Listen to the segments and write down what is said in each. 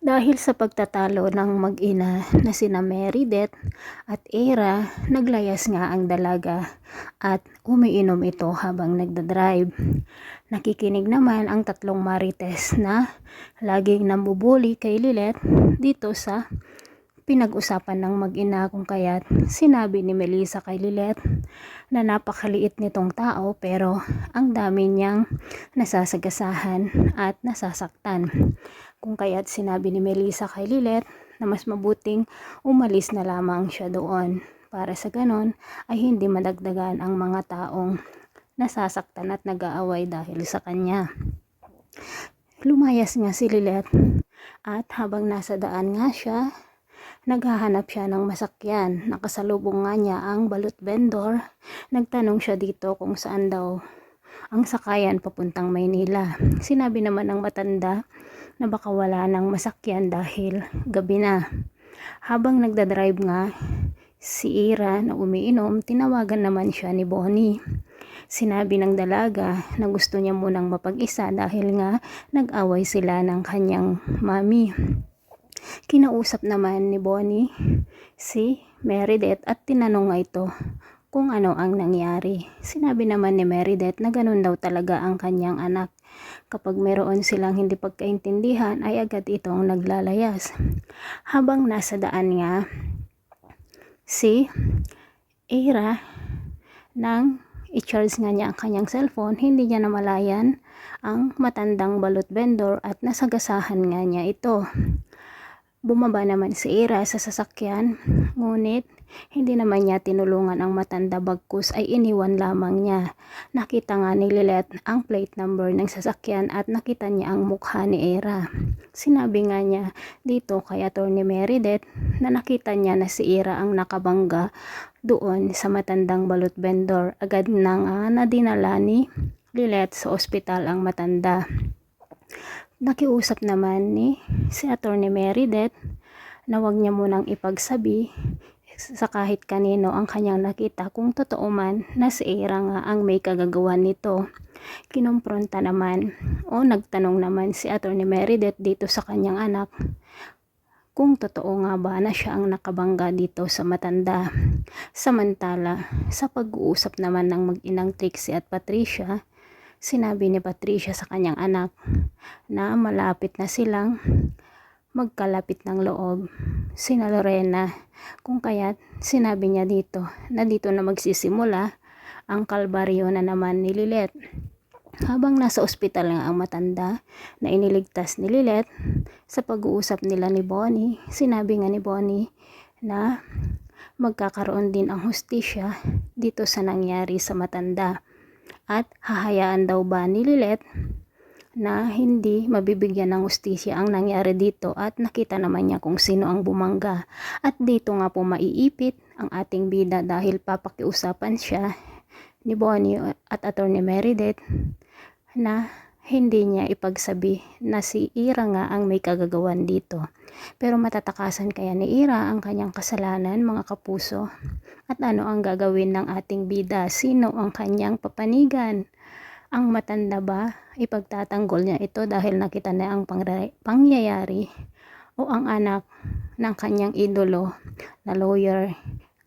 Dahil sa pagtatalo ng mag-ina na sina Meredith at Era, naglayas nga ang dalaga at umiinom ito habang nagdadrive. Nakikinig naman ang tatlong marites na laging nambubuli kay Lilet dito sa pinag-usapan ng mag-ina kung kaya't sinabi ni Melissa kay Lilet na napakaliit nitong tao pero ang dami niyang nasasagasahan at nasasaktan. Kung kaya't sinabi ni Melissa kay Lilet na mas mabuting umalis na lamang siya doon para sa ganon ay hindi madagdagan ang mga taong nasasaktan at nag-aaway dahil sa kanya. Lumayas nga si Lilet at habang nasa daan nga siya, naghahanap siya ng masakyan. Nakasalubong nga niya ang balut vendor. Nagtanong siya dito kung saan daw ang sakayan papuntang Maynila. Sinabi naman ng matanda na baka wala nang masakyan dahil gabi na. Habang nagdadrive nga, si Ira na umiinom, tinawagan naman siya ni Bonnie. Sinabi ng dalaga na gusto niya munang mapag-isa dahil nga nag-away sila ng kanyang mami. Kinausap naman ni Bonnie si Meredith at tinanong nga ito kung ano ang nangyari. Sinabi naman ni Meredith na ganun daw talaga ang kanyang anak. Kapag meron silang hindi pagkaintindihan ay agad itong naglalayas. Habang nasa daan nga si Ira nang i-charge nga niya ang kanyang cellphone, hindi niya namalayan ang matandang balut vendor at nasagasahan nga niya ito. Bumaba naman si Ira sa sasakyan, ngunit hindi naman niya tinulungan ang matanda bagkus ay iniwan lamang niya. Nakita nga ni Lilet ang plate number ng sasakyan at nakita niya ang mukha ni Ira. Sinabi nga niya dito kay Atty. Meredith na nakita niya na si Ira ang nakabangga doon sa matandang balut vendor. Agad na nga na dinala ni Lilet sa ospital ang matanda. Nakiusap naman ni si Atty. Meredith na wag niya munang ipagsabi sa kahit kanino ang kanyang nakita kung totoo man na si Ira nga ang may kagagawan nito. Kinumpronta naman o nagtanong naman si Atty. Meredith dito sa kanyang anak kung totoo nga ba na siya ang nakabangga dito sa matanda. Samantala, sa pag-uusap naman ng mag-inang Trixie at Patricia, sinabi ni Patricia sa kanyang anak na malapit na silang magkalapit ng loob sina Lorena kung kaya't sinabi niya dito na dito na magsisimula ang kalbaryo na naman ni Lilet. Habang nasa ospital nga ang matanda na iniligtas ni Lilet sa pag-uusap nila ni Bonnie, sinabi nga ni Bonnie na magkakaroon din ang hustisya dito sa nangyari sa matanda at hahayaan daw ba ni Lilet na hindi mabibigyan ng ustisya ang nangyari dito at nakita naman niya kung sino ang bumangga. At dito nga po maiipit ang ating bida dahil papakiusapan siya ni Bonnie at Attorney Meredith na hindi niya ipagsabi na si Ira nga ang may kagagawan dito. Pero matatakasan kaya ni Ira ang kanyang kasalanan mga kapuso? At ano ang gagawin ng ating bida? Sino ang kanyang papanigan? Ang matanda ba, ipagtatanggol niya ito dahil nakita na ang pangyayari o ang anak ng kanyang idolo na lawyer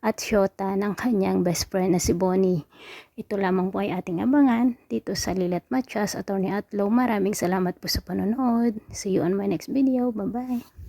at syota ng kanyang best friend na si Bonnie. Ito lamang po ay ating abangan dito sa Lilet Machas, Attorney Atlo. Maraming salamat po sa panonood. See you on my next video. Bye-bye.